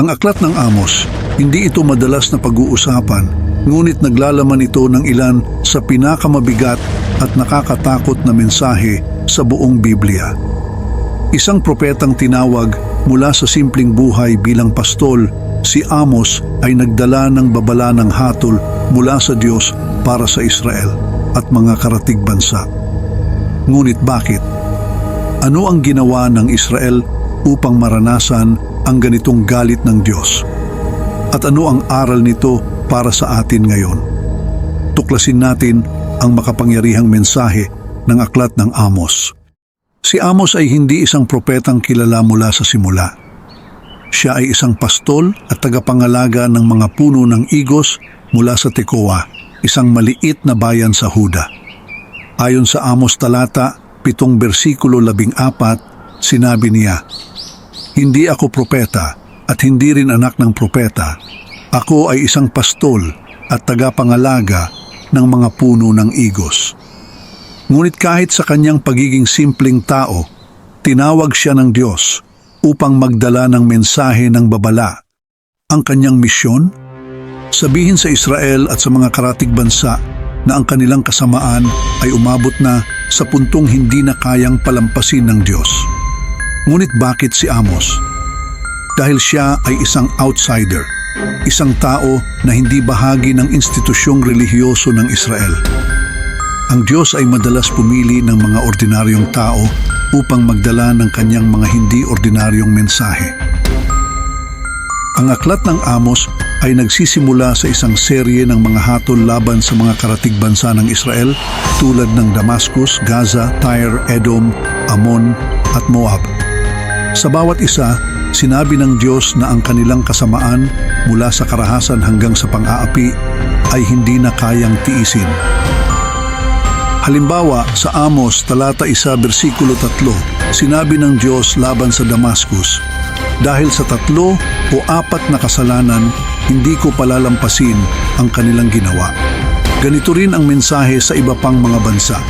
Ang aklat ng Amos, hindi ito madalas na pag-uusapan, ngunit naglalaman ito ng ilan sa pinakamabigat at nakakatakot na mensahe sa buong Biblia. Isang propetang tinawag mula sa simpleng buhay bilang pastol, si Amos ay nagdala ng babala ng hatol mula sa Diyos para sa Israel at mga karatig bansa. Ngunit bakit? Ano ang ginawa ng Israel upang maranasan ang ganitong galit ng Diyos? At ano ang aral nito para sa atin ngayon? Tuklasin natin ang makapangyarihang mensahe ng aklat ng Amos. Si Amos ay hindi isang propetang kilala mula sa simula. Siya ay isang pastol at tagapangalaga ng mga puno ng igos mula sa Tekoa, isang maliit na bayan sa Huda. Ayon sa Amos talata, pitong bersikulo labing apat, sinabi niya, Hindi ako propeta at hindi rin anak ng propeta. Ako ay isang pastol at tagapangalaga ng mga puno ng igos. Ngunit kahit sa kanyang pagiging simpleng tao, tinawag siya ng Diyos upang magdala ng mensahe ng babala. Ang kanyang misyon? Sabihin sa Israel at sa mga karatig bansa na ang kanilang kasamaan ay umabot na sa puntong hindi na kayang palampasin ng Diyos. Ngunit bakit si Amos? Dahil siya ay isang outsider, isang tao na hindi bahagi ng institusyong relihiyoso ng Israel. Ang Diyos ay madalas pumili ng mga ordinaryong tao upang magdala ng kanyang mga hindi ordinaryong mensahe. Ang aklat ng Amos ay nagsisimula sa isang serye ng mga hatol laban sa mga karatig bansa ng Israel tulad ng Damascus, Gaza, Tyre, Edom, Ammon at Moab. Sa bawat isa, sinabi ng Diyos na ang kanilang kasamaan mula sa karahasan hanggang sa pang-aapi ay hindi na kayang tiisin. Halimbawa, sa Amos, talata 1, bersikulo 3, sinabi ng Diyos laban sa Damascus, Dahil sa tatlo o apat na kasalanan, hindi ko palalampasin ang kanilang ginawa. Ganito rin ang mensahe sa iba pang mga bansa.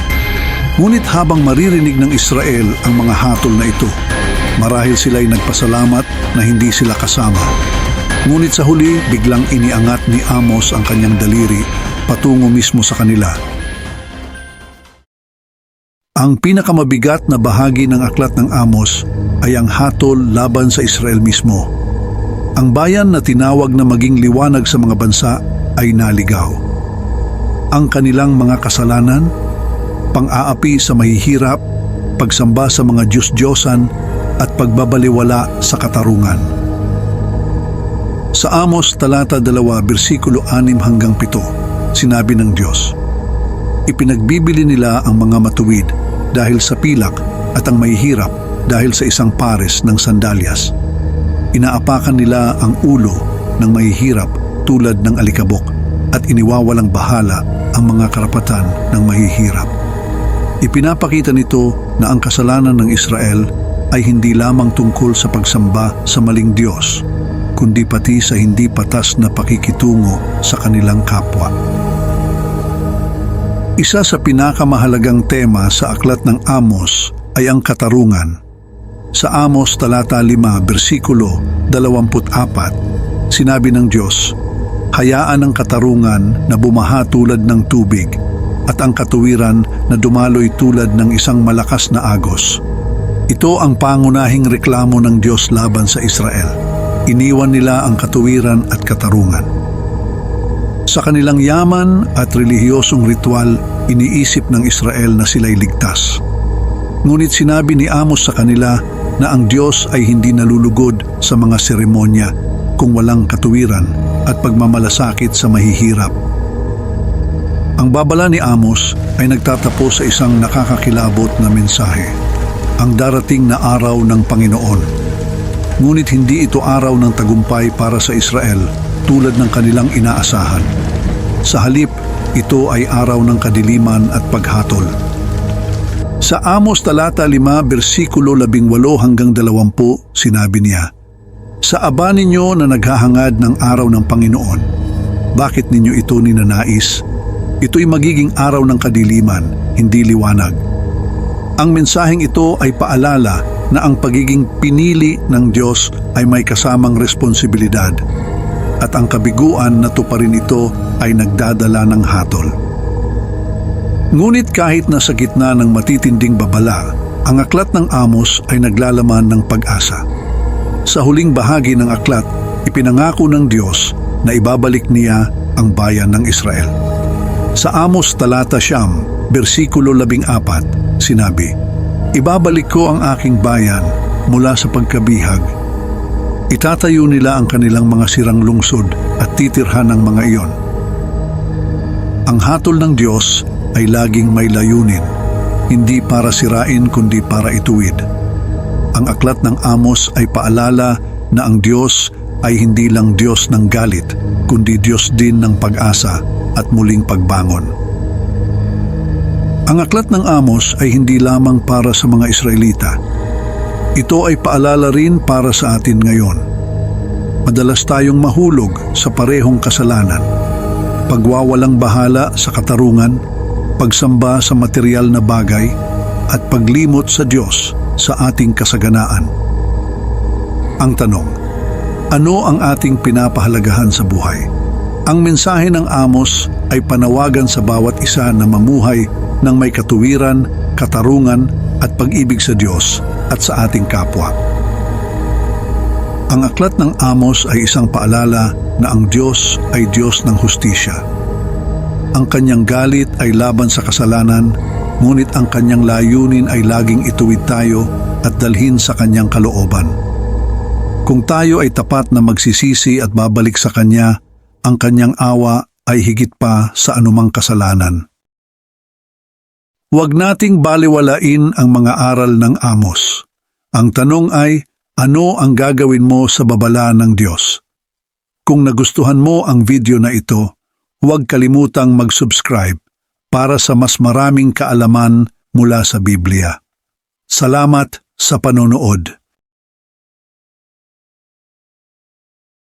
Ngunit habang maririnig ng Israel ang mga hatol na ito, marahil sila'y nagpasalamat na hindi sila kasama. Ngunit sa huli, biglang iniangat ni Amos ang kanyang daliri patungo mismo sa kanila ang pinakamabigat na bahagi ng aklat ng Amos ay ang hatol laban sa Israel mismo. Ang bayan na tinawag na maging liwanag sa mga bansa ay naligaw. Ang kanilang mga kasalanan, pang-aapi sa mahihirap, pagsamba sa mga Diyos-Diyosan at pagbabaliwala sa katarungan. Sa Amos talata 2 bersikulo 6 hanggang 7, sinabi ng Diyos, Ipinagbibili nila ang mga matuwid dahil sa pilak at ang mahihirap dahil sa isang pares ng sandalyas. Inaapakan nila ang ulo ng mahihirap tulad ng alikabok at iniwawalang bahala ang mga karapatan ng mahihirap. Ipinapakita nito na ang kasalanan ng Israel ay hindi lamang tungkol sa pagsamba sa maling Diyos, kundi pati sa hindi patas na pakikitungo sa kanilang kapwa. Isa sa pinakamahalagang tema sa aklat ng Amos ay ang katarungan. Sa Amos talata 5 bersikulo 24, sinabi ng Diyos, Hayaan ang katarungan na bumaha tulad ng tubig at ang katuwiran na dumaloy tulad ng isang malakas na agos. Ito ang pangunahing reklamo ng Diyos laban sa Israel. Iniwan nila ang katuwiran at katarungan. Sa kanilang yaman at relihiyosong ritual, iniisip ng Israel na sila'y ligtas. Ngunit sinabi ni Amos sa kanila na ang Diyos ay hindi nalulugod sa mga seremonya kung walang katuwiran at pagmamalasakit sa mahihirap. Ang babala ni Amos ay nagtatapos sa isang nakakakilabot na mensahe, ang darating na araw ng Panginoon. Ngunit hindi ito araw ng tagumpay para sa Israel tulad ng kanilang inaasahan. Sa halip, ito ay araw ng kadiliman at paghatol. Sa Amos talata 5 bersikulo 18 hanggang 20 sinabi niya, Sa aba ninyo na naghahangad ng araw ng Panginoon, bakit ninyo ito ninanais? Ito'y magiging araw ng kadiliman, hindi liwanag. Ang mensaheng ito ay paalala na ang pagiging pinili ng Diyos ay may kasamang responsibilidad at ang kabiguan na tuparin ito ay nagdadala ng hatol. Ngunit kahit nasa gitna ng matitinding babala, ang aklat ng Amos ay naglalaman ng pag-asa. Sa huling bahagi ng aklat, ipinangako ng Diyos na ibabalik niya ang bayan ng Israel. Sa Amos talata siyam, versikulo labing apat, sinabi, Ibabalik ko ang aking bayan mula sa pagkabihag. Itatayo nila ang kanilang mga sirang lungsod at titirhan ng mga iyon. Ang hatol ng Diyos ay laging may layunin, hindi para sirain kundi para ituwid. Ang aklat ng Amos ay paalala na ang Diyos ay hindi lang Diyos ng galit, kundi Diyos din ng pag-asa at muling pagbangon. Ang aklat ng Amos ay hindi lamang para sa mga Israelita. Ito ay paalala rin para sa atin ngayon. Madalas tayong mahulog sa parehong kasalanan. Pagwawalang bahala sa katarungan, pagsamba sa material na bagay, at paglimot sa Diyos sa ating kasaganaan. Ang tanong, ano ang ating pinapahalagahan sa buhay? Ang mensahe ng Amos ay panawagan sa bawat isa na mamuhay ng may katuwiran, katarungan at pag-ibig sa Diyos at sa ating kapwa. Ang aklat ng Amos ay isang paalala na ang Diyos ay Diyos ng hustisya. Ang kanyang galit ay laban sa kasalanan, ngunit ang kanyang layunin ay laging ituwid tayo at dalhin sa kanyang kalooban. Kung tayo ay tapat na magsisisi at babalik sa Kanya, ang Kanyang awa ay higit pa sa anumang kasalanan. Huwag nating baliwalain ang mga aral ng Amos. Ang tanong ay, ano ang gagawin mo sa babala ng Diyos? Kung nagustuhan mo ang video na ito, huwag kalimutang mag-subscribe para sa mas maraming kaalaman mula sa Biblia. Salamat sa panonood.